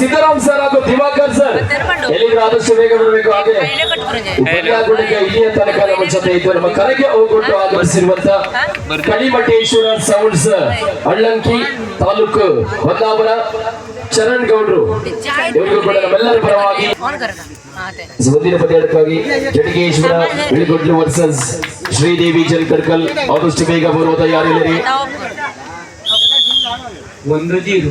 Siddaram sir ಹಾಗೂ Diwakar sir. ಎಲ್ಲಿದ್ರು ಆದಷ್ಟು ಬೇಗ ಬರಬೇಕು ಹಾಗೆ ಉಪನ್ಯಾಸಗಳಿಗೆ ಇಲ್ಲಿಯ ತನಕ ನಮ್ಮ ಜೊತೆ ಇದ್ದು ನಮ್ಮ ಕರೆಗೆ ಹೋಗೊಟ್ಟು ಆಗಮಿಸಿರುವಂತ ಕಡಿಮಠೇಶ್ವರ ಸೌಂಡ್ಸ್ ಅಳ್ಳಂಕಿ ತಾಲೂಕು ಹೊನ್ನಾವರ ಚರಣ್ ಗೌಡ್ರು ಇವರಿಗೂ ಕೂಡ ನಮ್ಮೆಲ್ಲರ ಪರವಾಗಿ ಮುಂದಿನ ಪದ್ಯಕ್ಕಾಗಿ ಜಟಗೇಶ್ವರ ಬಿಳಿಗೊಡ್ಲು ವರ್ಸಸ್ ಶ್ರೀದೇವಿ ಜಲ್ಕಡ್ಕಲ್ ಆದಷ್ಟು ಬೇಗ ಬರುವ ತಯಾರಿಲ್ಲರಿ ಒಂದು ಜೀರು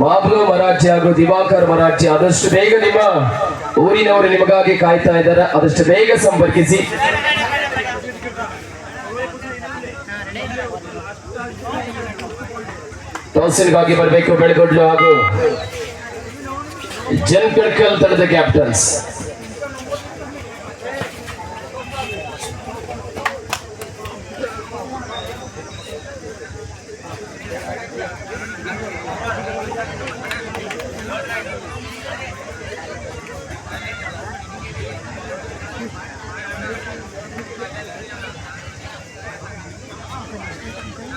ಮಾಬ್ಲು ಮರಾಠಿ ಹಾಗೂ ದಿವಾಕರ್ ಮರಾಠಿ ಆದಷ್ಟು ಬೇಗ ನಿಮ್ಮ ಊರಿನವರು ನಿಮಗಾಗಿ ಕಾಯ್ತಾ ಇದ್ದಾರೆ. ಆದಷ್ಟು ಬೇಗ ಸಂಪರ್ಕಿಸಿ. ಟಾಸಿನ್ಗಾಗಿ ಬರಬೇಕು ಬೆಳಗೊಡ್ಲು ಹಾಗೂ ಜನ್ ಕಡ್ಕಲ್ ತಂಡದ captains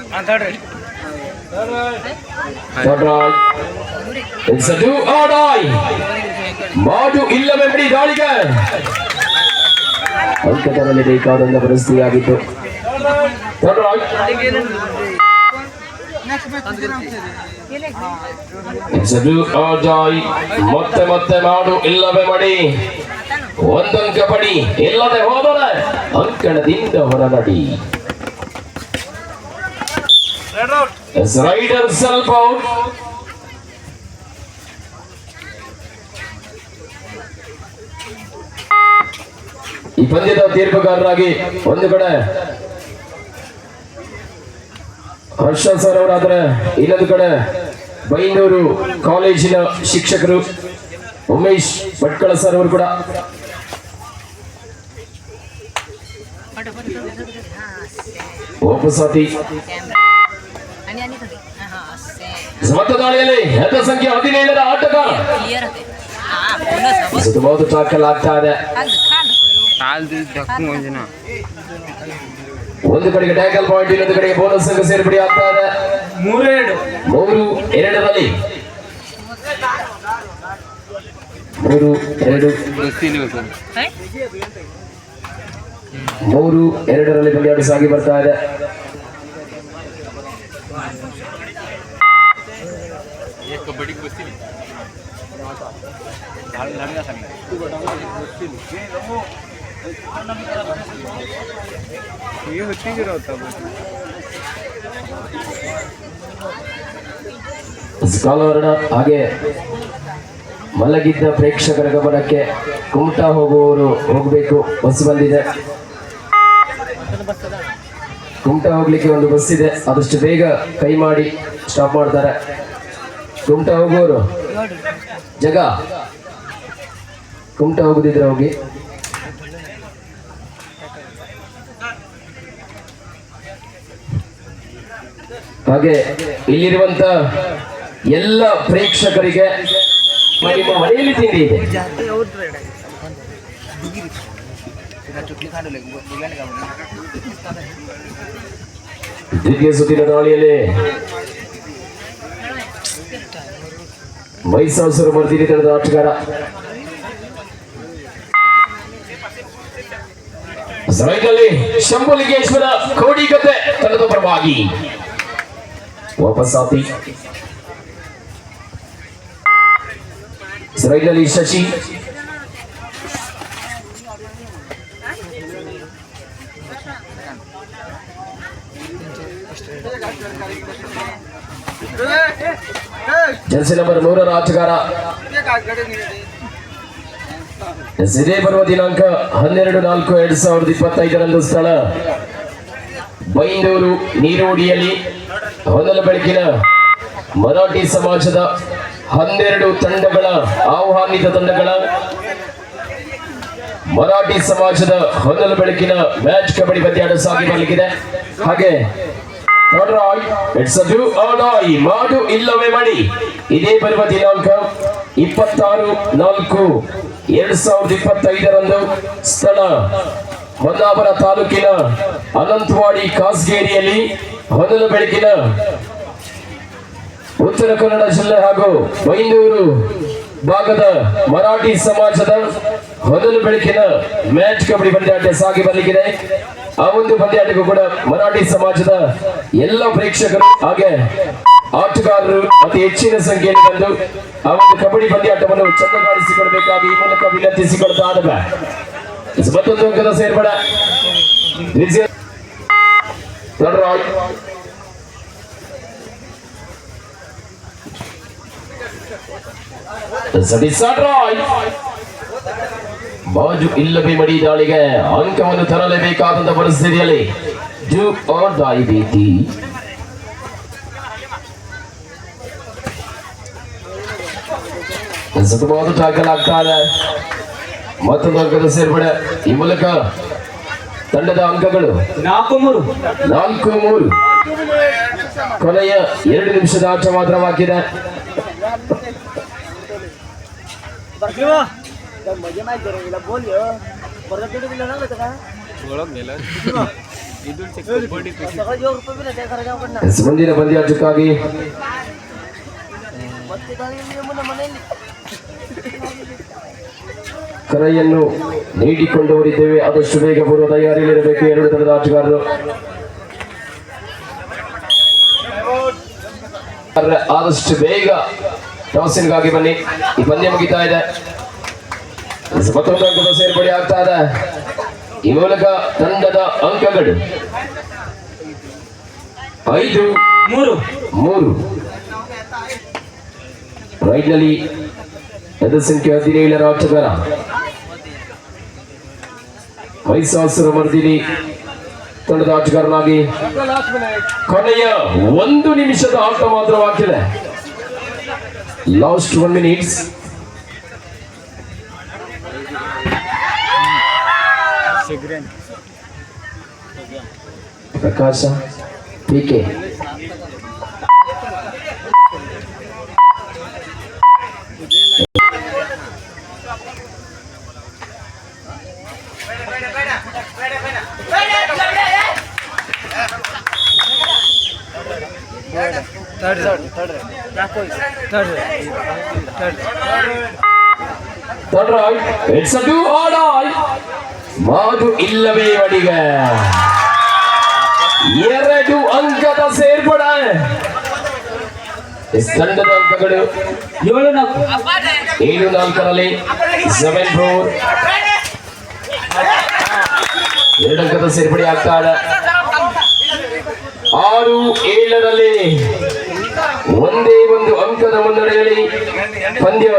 Quadral. It's a do or die. ಮಾಡು ಇಲ್ಲವೇ ಬಿಡಿ ದಾಳಿಗೆ ಅಂಕದಲ್ಲಿ ಬೇಕಾದಂತ ಪರಿಸ್ಥಿತಿಯಾಗಿತ್ತು Quadral. It's a do or die. ಮತ್ತೆ ಮತ್ತೆ ಮಾಡು ಇಲ್ಲವೇ ಮಡಿ ಒಂದಂಕ ಪಡಿ ಇಲ್ಲದೆ ಹೋದರೆ ಅಂಕಣದಿಂದ ಹೊರನಡಿ ರೈಡರ್ ಸ್ವಲ್ಪ ಔಟ್ ಈ ಪಂದ್ಯದ ತೀರ್ಪುಗಾರರಾಗಿ ಒಂದು ಕಡೆ ಹರ್ಷ ಸರ್ ಅವರಾದ್ರೆ ಇನ್ನೊಂದು ಕಡೆ ಬೈಂದೂರು ಕಾಲೇಜಿನ ಶಿಕ್ಷಕರು ಉಮೇಶ್ ಭಟ್ಕಳ ಸರ್ ಅವರು ಕೂಡ. ವಾಪಸಾತಿ ಸಮರ್ಥ ದಾಳಿಯಲ್ಲಿ ಹೆತ್ತ ಸಂಖ್ಯೆ ಹದಿನೇಳರ ಆಟಗಾರ. ಸುತ್ತಬಹುದು ಟಾಕಲ್ ಆಗ್ತಾ ಇದೆ. ಒಂದು ಕಡೆಗೆ ಟ್ಯಾಕಲ್ ಪಾಯಿಂಟ್ ಇನ್ನೊಂದು ಕಡೆಗೆ ಬೋನಸ್ ಅಂಕ ಸೇರ್ಪಡಿ ಆಗ್ತಾ ಇದೆ. ಮೂರೆರಡು. ಮೂರು ಎರಡರಲ್ಲಿ. ಮೂರು ಎರಡು. ಮೂರು ಎರಡರಲ್ಲಿ ಪಂದ್ಯಾಟ ಸಾಗಿ ಬರ್ತಾ ಇದೆ. हे होती होता ಸ್ಕಾಲರ್ನ ಹಾಗೆ ಮಲಗಿದ್ದ ಪ್ರೇಕ್ಷಕರ ಗಮನಕ್ಕೆ ಕುಮಟಾ ಹೋಗುವವರು ಹೋಗಬೇಕು ಬಸ್ ಬಂದಿದೆ ಕುಮಟಾ ಹೋಗ್ಲಿಕ್ಕೆ ಒಂದು ಬಸ್ ಇದೆ ಆದಷ್ಟು ಬೇಗ ಕೈ ಮಾಡಿ ಸ್ಟಾಪ್ ಮಾಡ್ತಾರೆ ಕುಮಟಾ ಹೋಗೋರು? ಜಗ? ಕುಮಟ ಹೋಗುದಿದ್ರೆ ಹೋಗಿ ಹಾಗೆ ಇಲ್ಲಿರುವಂತ ಎಲ್ಲ ಪ್ರೇಕ್ಷಕರಿಗೆ ನಿಮ್ಮ ಮನೆಯಲ್ಲಿ ತಿಂಡಿ ಇದೆ. ದಾಳಿಯಲ್ಲಿ ಮೈಸಾಸುರ ಮರ್ದಿನಿ ತಂಡದ ಆಟಗಾರ ಸರೈನಲ್ಲಿ ಶಂಭುಲಿಂಗೇಶ್ವರ ಕೋಡಿಗತೆ ತಂಡದ ಪರವಾಗಿ ವಾಪಸ್ಸಾತಿ ಸರೈನಲ್ಲಿ ಶಶಿ ಜರ್ಸಿ ನಂಬರ್ ಮೂರರ ಆಟಗಾರ. ಇದೇ ಬರುವ ದಿನಾಂಕ ಹನ್ನೆರಡು ನಾಲ್ಕು ಎರಡ್ ಸಾವಿರದ ಇಪ್ಪತ್ತೈದರಂದು ಸ್ಥಳ. ಬೈಂದೂರು ನೀರೋಡಿಯಲ್ಲಿ ಹೊನಲ ಬೆಳಕಿನ ಮರಾಠಿ ಸಮಾಜದ ಹನ್ನೆರಡು ತಂಡಗಳ ಆಹ್ವಾನಿತ ತಂಡಗಳ ಮರಾಠಿ ಸಮಾಜದ ಹೊನ್ನಲು ಬೆಳಕಿನ ಮ್ಯಾಚ್ ಕಬಡ್ಡಿ ಪಂದ್ಯಾಟ ಸಾಧ್ಯ ಬರಲಿಕ್ಕಿದೆ ಹಾಗೆ ಮಾಡು ಇಲ್ಲವೇ ಮಣಿ ಇದೇ ಬರುವ ದಿನಾಂಕ ಇಪ್ಪತ್ತಾರು, ನಾಲ್ಕು, ಎರಡ್ ಸಾವಿರದ ಇಪ್ಪತ್ತೈದರಂದು ಸ್ಥಳ, ಹೊನ್ನಾವರ ತಾಲೂಕಿನ ಅನಂತವಾಡಿ ಕಾಸ್ಗೇರಿಯಲ್ಲಿ ಹೊನ್ನಲು ಬೆಳಕಿನ ಉತ್ತರ ಕನ್ನಡ ಜಿಲ್ಲೆ ಹಾಗೂ ಬೈಂದೂರು ಭಾಗದ ಮರಾಠಿ ಸಮಾಜದ ಮೊದಲು ಬೆಳಕಿನ ಮ್ಯಾಚ್ ಕಬಡ್ಡಿ ಪಂದ್ಯಾಟ ಸಾಗಿ ಬರಲಿಕ್ಕಿದೆ ಆ ಒಂದು ಪಂದ್ಯಾಟಕ್ಕೂ ಕೂಡ ಮರಾಠಿ ಸಮಾಜದ ಎಲ್ಲ ಪ್ರೇಕ್ಷಕರು ಹಾಗೆ ಆಟಗಾರರು ಅತಿ ಹೆಚ್ಚಿನ ಸಂಖ್ಯೆಯಲ್ಲಿ ಬಂದು ಆ ಒಂದು ಕಬಡ್ಡಿ ಪಂದ್ಯಾಟವನ್ನು ಚಂದಗಾಡಿಸಿಕೊಳ್ಬೇಕಾಗಿ ಈ ಮೂಲಕ ವಿನಂತಿಸಿಕೊಳ್ತಾ ಮತ್ತೊಂದು ಅಂಕದ ಸೇರ್ಪಡ. ಸಡಿಸ್ ಸಡಿಸಾಟ್ರಾಯ್ ಬಾಜು ಇಲ್ಲವೇ ಮಡಿ ದಾಳಿಗೆ ಅಂಕವನ್ನು ತರಲೇಬೇಕಾದಂತ ಪರಿಸ್ಥಿತಿಯಲ್ಲಿ ಜೂಕ್ ಆರ್ ದಾಯಿ ಭೀತಿ ಸುಖವಾದ ಟ್ಯಾಕಲ್ ಆಗ್ತಾರೆ ಮತ್ತೊಂದು ಅಂಕದ ಸೇರ್ಪಡೆ. ಈ ಮೂಲಕ ತಂಡದ ಅಂಕಗಳು. ನಾಲ್ಕು ಮೂರು. ನಾಲ್ಕು ಮೂರು. ಕೊನೆಯ ಎರಡು ನಿಮಿಷದ ಆಟ ಮಾತ್ರವಾಗಿದೆ ಎಸ್, ಮುಂದಿನ ಪಂದ್ಯಾಟಕ್ಕಾಗಿ ಕರೆಯನ್ನು ನೀಡಿಕೊಂಡವರಿದ್ದೇವೆ. ಆದಷ್ಟು ಬೇಗ ಬರುವ ತಯಾರಿಯಲ್ಲಿರಬೇಕು. ಎರಡು ತಂಡದ ಆಟಗಾರರು. ಆದಷ್ಟು ಬೇಗ ಟಾಸಿನ್ಗಾಗಿ ಬನ್ನಿ. ಈ ಪಂದ್ಯ ಮುಗಿತಾ ಇದೆ. ಮತ್ತೊಂದು ಅಂಕದ ಸೇರ್ಪಡೆ ಆಗ್ತಾ ಇದೆ. ಈ ಮೂಲಕ ತಂಡದ ಅಂಕಗಳು ಐದು ಮೂರು. ಮೂರು. ರೈಟ್ನಲ್ಲಿ ಎದ ಸಂಖ್ಯೆ ಹದಿನೇಳರ ಆಟಗಾರ. ಮೈಸಾಸುರ ಮರ್ದಿನಿ ತಂಡದ ಆಟಗಾರನಾಗಿ ಕೊನೆಯ ಒಂದು ನಿಮಿಷದ ಆಟ ಮಾತ್ರವಾಗಿದೆ last one minutes Prakash P K Third right. It's a do or die. ಮಾಡು ಇಲ್ಲವೇ ಅಡಿಗ. ಎರಡು ಅಂಕದ ಸೇರ್ಪಡ. ತಂಡದ ಅಂಕಗಳು. ಏಳು ನಾಲ್ಕು. ಏಳು ನಾಲ್ಕರಲ್ಲಿ ಸೆವೆನ್ ಫೋರ್ ಎರಡು ಅಂಕದ ಸೇರ್ಪಡೆ ಆಗ್ತಾಳ ಆರು, ಏಳರಲ್ಲಿ ಒಂದೇ ಒಂದು ಅಂಕದ ಮುನ್ನಡೆಯಲ್ಲಿ ಪಂದ್ಯ.